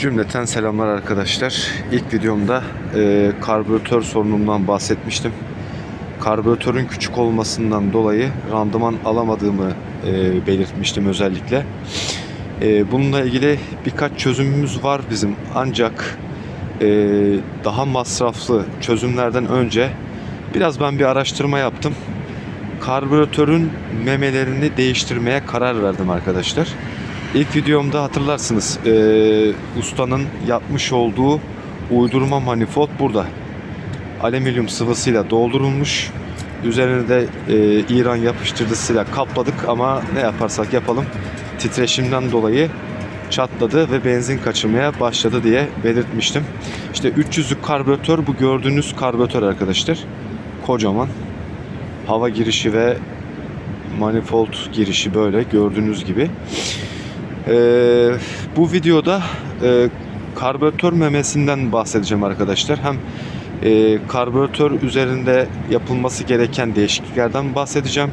Cümleten selamlar arkadaşlar. İlk videomda e, karbüratör sorunumdan bahsetmiştim. Karbüratörün küçük olmasından dolayı randıman alamadığımı e, belirtmiştim özellikle. E, bununla ilgili birkaç çözümümüz var bizim. Ancak e, daha masraflı çözümlerden önce biraz ben bir araştırma yaptım. Karbüratörün memelerini değiştirmeye karar verdim arkadaşlar. İlk videomda hatırlarsınız e, ustanın yapmış olduğu uydurma manifold burada. Alüminyum sıvısıyla doldurulmuş. Üzerine de e, İran yapıştırıcısıyla kapladık ama ne yaparsak yapalım titreşimden dolayı çatladı ve benzin kaçırmaya başladı diye belirtmiştim. İşte 300'lük karbüratör bu gördüğünüz karbüratör arkadaşlar. Kocaman. Hava girişi ve manifold girişi böyle gördüğünüz gibi. Ee, bu videoda e, karbüratör memesinden bahsedeceğim arkadaşlar. Hem e, karbüratör üzerinde yapılması gereken değişikliklerden bahsedeceğim.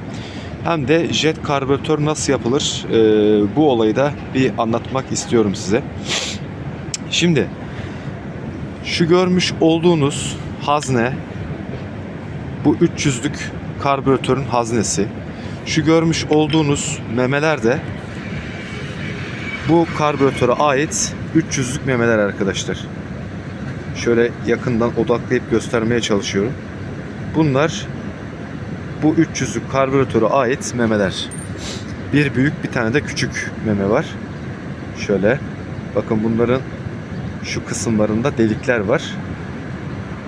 Hem de jet karbüratör nasıl yapılır e, bu olayı da bir anlatmak istiyorum size. Şimdi şu görmüş olduğunuz hazne bu 300'lük karbüratörün haznesi. Şu görmüş olduğunuz memeler de bu karbüratöre ait 300'lük memeler arkadaşlar. Şöyle yakından odaklayıp göstermeye çalışıyorum. Bunlar bu 300'lük karbüratöre ait memeler. Bir büyük bir tane de küçük meme var. Şöyle bakın bunların şu kısımlarında delikler var.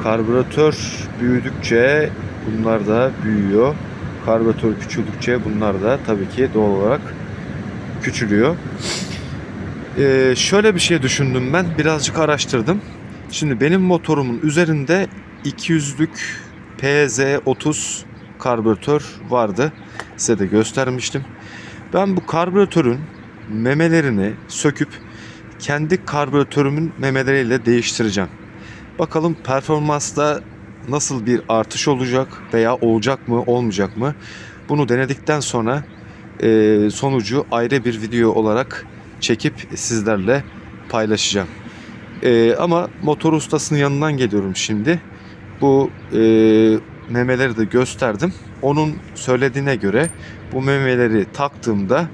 Karbüratör büyüdükçe bunlar da büyüyor. Karbüratör küçüldükçe bunlar da tabii ki doğal olarak küçülüyor. Ee, şöyle bir şey düşündüm ben. Birazcık araştırdım. Şimdi benim motorumun üzerinde 200'lük PZ30 karbüratör vardı. Size de göstermiştim. Ben bu karbüratörün memelerini söküp kendi karbüratörümün memeleriyle değiştireceğim. Bakalım performansta nasıl bir artış olacak veya olacak mı olmayacak mı? Bunu denedikten sonra e, sonucu ayrı bir video olarak çekip sizlerle paylaşacağım. Ee, ama motor ustasının yanından geliyorum şimdi. Bu e, memeleri de gösterdim. Onun söylediğine göre bu memeleri taktığımda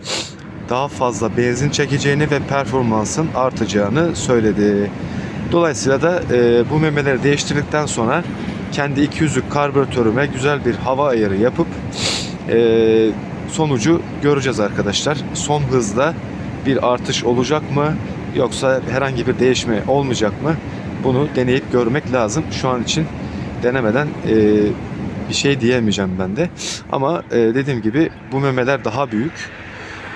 daha fazla benzin çekeceğini ve performansın artacağını söyledi. Dolayısıyla da e, bu memeleri değiştirdikten sonra kendi 200'lük karbüratörüme güzel bir hava ayarı yapıp e, sonucu göreceğiz arkadaşlar. Son hızda bir artış olacak mı yoksa herhangi bir değişme olmayacak mı? Bunu deneyip görmek lazım. Şu an için denemeden e, bir şey diyemeyeceğim ben de. Ama e, dediğim gibi bu memeler daha büyük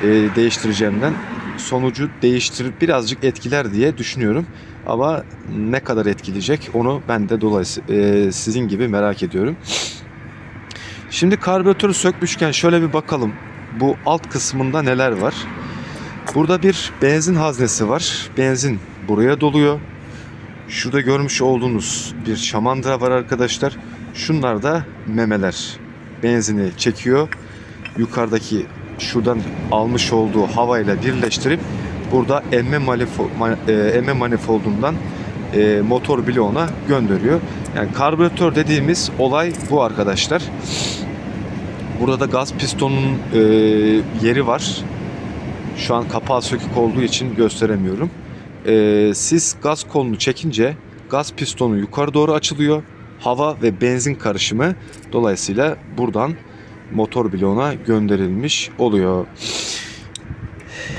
e, değiştireceğimden sonucu değiştirip birazcık etkiler diye düşünüyorum. Ama ne kadar etkileyecek onu ben de dolayısıyla e, sizin gibi merak ediyorum. Şimdi karbüratörü sökmüşken şöyle bir bakalım. Bu alt kısmında neler var? Burada bir benzin haznesi var. Benzin buraya doluyor. Şurada görmüş olduğunuz bir şamandıra var arkadaşlar. Şunlar da memeler. Benzini çekiyor. Yukarıdaki şuradan almış olduğu havayla birleştirip burada emme, manifo, e, emme manifoldundan e, motor bloğuna gönderiyor. Yani karbüratör dediğimiz olay bu arkadaşlar. Burada da gaz pistonunun e, yeri var. Şu an kapağı sökük olduğu için gösteremiyorum. Ee, siz gaz kolunu çekince gaz pistonu yukarı doğru açılıyor. Hava ve benzin karışımı dolayısıyla buradan motor bloğuna gönderilmiş oluyor.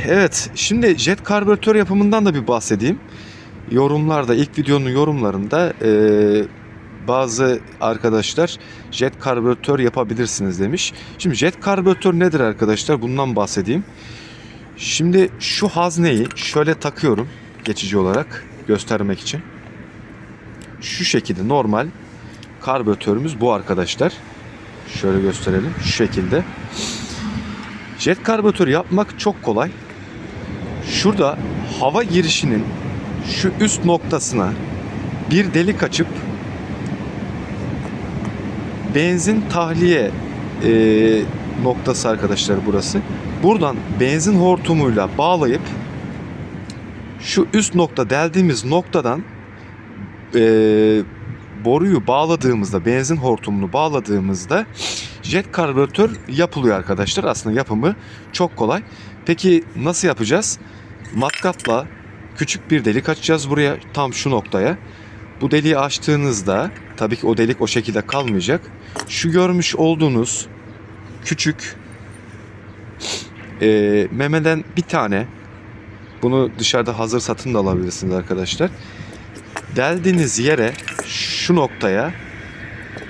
Evet, şimdi jet karbüratör yapımından da bir bahsedeyim. Yorumlarda, ilk videonun yorumlarında e, bazı arkadaşlar jet karbüratör yapabilirsiniz demiş. Şimdi jet karbüratör nedir arkadaşlar? Bundan bahsedeyim. Şimdi şu hazneyi şöyle takıyorum geçici olarak göstermek için. Şu şekilde normal karbüratörümüz bu arkadaşlar. Şöyle gösterelim şu şekilde. Jet karbüratör yapmak çok kolay. Şurada hava girişinin şu üst noktasına bir delik açıp benzin tahliye e, noktası arkadaşlar burası. Buradan benzin hortumuyla bağlayıp Şu üst nokta deldiğimiz noktadan e, boruyu bağladığımızda, benzin hortumunu bağladığımızda jet karbüratör yapılıyor arkadaşlar. Aslında yapımı çok kolay. Peki nasıl yapacağız? Matkapla küçük bir delik açacağız buraya tam şu noktaya. Bu deliği açtığınızda tabii ki o delik o şekilde kalmayacak. Şu görmüş olduğunuz küçük e, memeden bir tane bunu dışarıda hazır satın da alabilirsiniz arkadaşlar. Deldiğiniz yere şu noktaya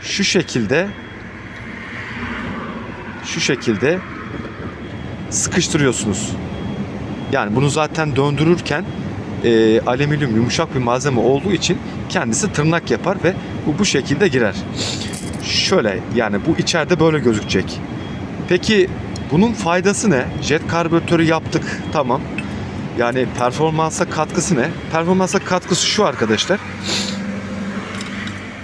şu şekilde şu şekilde sıkıştırıyorsunuz. Yani bunu zaten döndürürken e, alüminyum yumuşak bir malzeme olduğu için kendisi tırnak yapar ve bu bu şekilde girer. Şöyle yani bu içeride böyle gözükecek. Peki bunun faydası ne? Jet karbüratörü yaptık tamam. Yani performansa katkısı ne? Performansa katkısı şu arkadaşlar.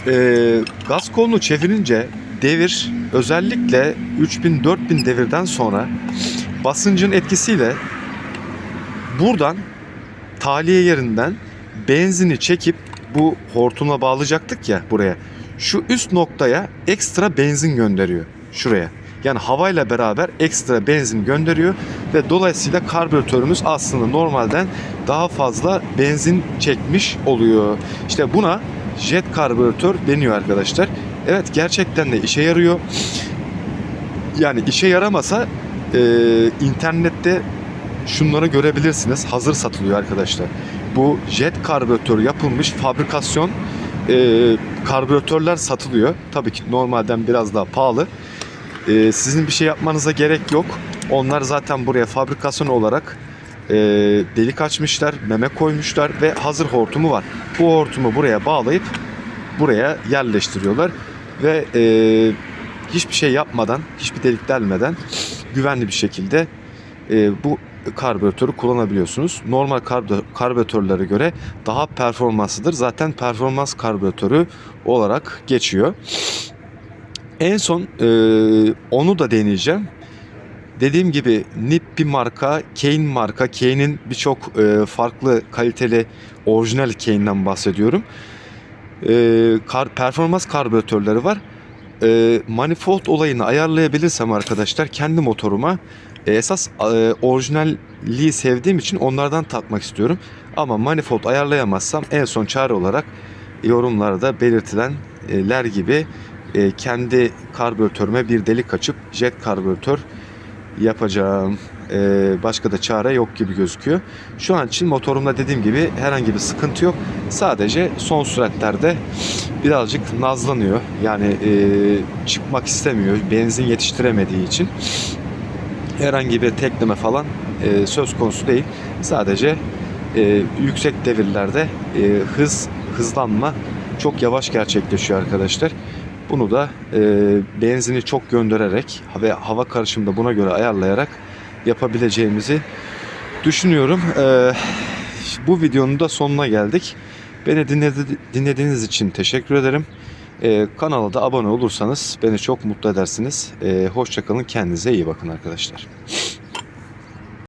Ee, gaz kolunu çevirince devir özellikle 3000-4000 devirden sonra basıncın etkisiyle buradan tahliye yerinden benzini çekip bu hortumla bağlayacaktık ya buraya. Şu üst noktaya ekstra benzin gönderiyor şuraya. Yani havayla beraber ekstra benzin gönderiyor ve dolayısıyla karbüratörümüz aslında normalden daha fazla benzin çekmiş oluyor. İşte buna jet karbüratör deniyor arkadaşlar. Evet gerçekten de işe yarıyor. Yani işe yaramasa e, internette şunları görebilirsiniz. Hazır satılıyor arkadaşlar. Bu jet karbüratör yapılmış fabrikasyon e, karbüratörler satılıyor. Tabii ki normalden biraz daha pahalı. E, sizin bir şey yapmanıza gerek yok. Onlar zaten buraya fabrikasyon olarak e, delik açmışlar, meme koymuşlar ve hazır hortumu var. Bu hortumu buraya bağlayıp buraya yerleştiriyorlar ve e, hiçbir şey yapmadan, hiçbir delik delmeden güvenli bir şekilde e, bu karbüratörü kullanabiliyorsunuz. Normal karbü- karbüratörlere göre daha performanslıdır. Zaten performans karbüratörü olarak geçiyor. En son e, onu da deneyeceğim. Dediğim gibi NIP bir marka, Kane marka. Kane'in birçok e, farklı kaliteli orijinal Kane'den bahsediyorum. E, kar, performans karbüratörleri var. E, manifold olayını ayarlayabilirsem arkadaşlar kendi motoruma e, esas e, orijinalliği sevdiğim için onlardan takmak istiyorum. Ama manifold ayarlayamazsam en son çare olarak yorumlarda belirtilenler gibi e, kendi karbüratörüme bir delik açıp jet karbüratör yapacağım. E, başka da çare yok gibi gözüküyor. Şu an için motorumda dediğim gibi herhangi bir sıkıntı yok. Sadece son süratlerde birazcık nazlanıyor. Yani e, çıkmak istemiyor. Benzin yetiştiremediği için herhangi bir tekleme falan e, söz konusu değil. Sadece e, yüksek devirlerde e, hız hızlanma çok yavaş gerçekleşiyor arkadaşlar. Bunu da e, benzini çok göndererek ve hava karışımını da buna göre ayarlayarak yapabileceğimizi düşünüyorum. E, bu videonun da sonuna geldik. Beni dinledi- dinlediğiniz için teşekkür ederim. E, kanala da abone olursanız beni çok mutlu edersiniz. E, Hoşçakalın, kendinize iyi bakın arkadaşlar.